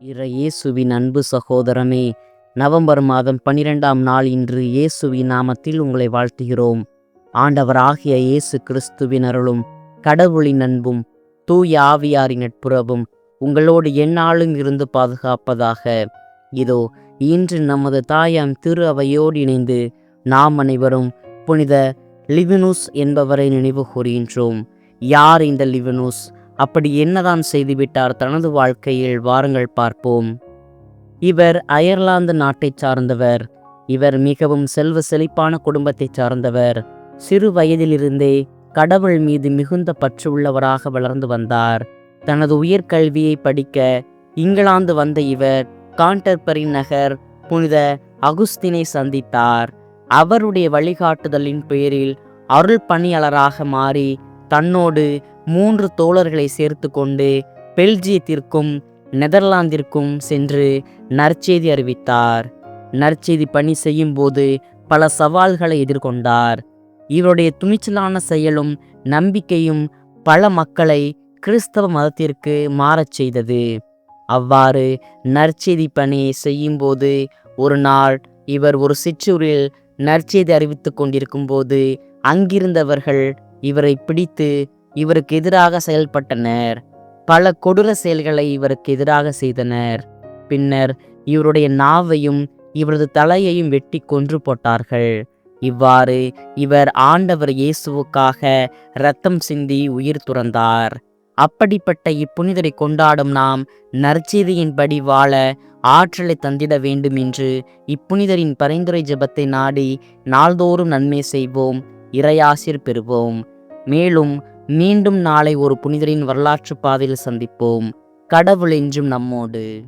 இற இயேசுவின் அன்பு சகோதரமே நவம்பர் மாதம் பனிரெண்டாம் நாள் இன்று இயேசுவின் நாமத்தில் உங்களை வாழ்த்துகிறோம். ஆண்டவர் ஆகிய இயேசு கிறிஸ்துவின் அருளும் கடவுளின் அன்பும் தூய ஆவியாரின் நட்புறவும் உங்களோடு எந்நாளும் இருந்து பாதுகாப்பதாக. இதோ இன்று நமது தாயாம் திரு அவையோடு இணைந்து நாம் அனைவரும் புனித லிவினுஸ் என்பவரை நினைவு கூறுகின்றோம். யார் இந்த லிவினுஸ்? அப்படி என்னதான் செய்துவிட்டார் தனது வாழ்க்கையில்? வாருங்கள் பார்ப்போம். இவர் அயர்லாந்து நாட்டைச் சார்ந்தவர். இவர் மிகவும் செல்வ செழிப்பான குடும்பத்தைச் சார்ந்தவர். சிறு வயதிலிருந்தே கடவுள் மீது மிகுந்த பற்று உள்ளவராக வளர்ந்து வந்தார். தனது உயர்கல்வியை படிக்க இங்கிலாந்து வந்த இவர் காண்டர்பரி நகர் புனித அகுஸ்தினை சந்தித்தார். அவருடைய வழிகாட்டுதலின் பேரில் அருள் பணியாளராக மாறி தன்னோடு மூன்று தோழர்களை சேர்த்து கொண்டு பெல்ஜியத்திற்கும் நெதர்லாந்திற்கும் சென்று நற்செய்தி அறிவித்தார். நற்செய்தி பணி செய்யும் போது பல சவால்களை எதிர்கொண்டார். இவருடைய துணிச்சலான செயலும் நம்பிக்கையும் பல மக்களை கிறிஸ்தவ மதத்திற்கு மாறச் செய்தது. அவ்வாறு நற்செய்தி பணியை செய்யும்போது ஒரு நாள் இவர் ஒரு சிற்றூரில் நற்செய்தி அறிவித்துக் கொண்டிருக்கும் போது அங்கிருந்தவர்கள் இவரை பிடித்து இவருக்கு எதிராக செயல்பட்டனர். பல கொடூர செயல்களை இவருக்கு எதிராக செய்தனர். பின்னர் இவருடைய நாவையும் இவரது தலையையும் வெட்டி கொன்று போட்டார்கள். இவ்வாறு இவர் ஆண்டவர் இயேசுவுக்காக இரத்தம் சிந்தி உயிர் துறந்தார். அப்படிப்பட்ட இப்புனிதரை கொண்டாடும் நாம் நற்செய்தியின்படி வாழ ஆற்றலை தந்திட வேண்டும் என்று இப்புனிதரின் பரிந்துரை ஜெபத்தை நாடி நாள்தோறும் நன்மை செய்வோம். இறையாசிர் பெறுவோம். மேலும் மீண்டும் நாளை ஒரு புனிதரின் வரலாற்று பாதையில் சந்திப்போம். கடவுள் என்றும் நம்மோடு.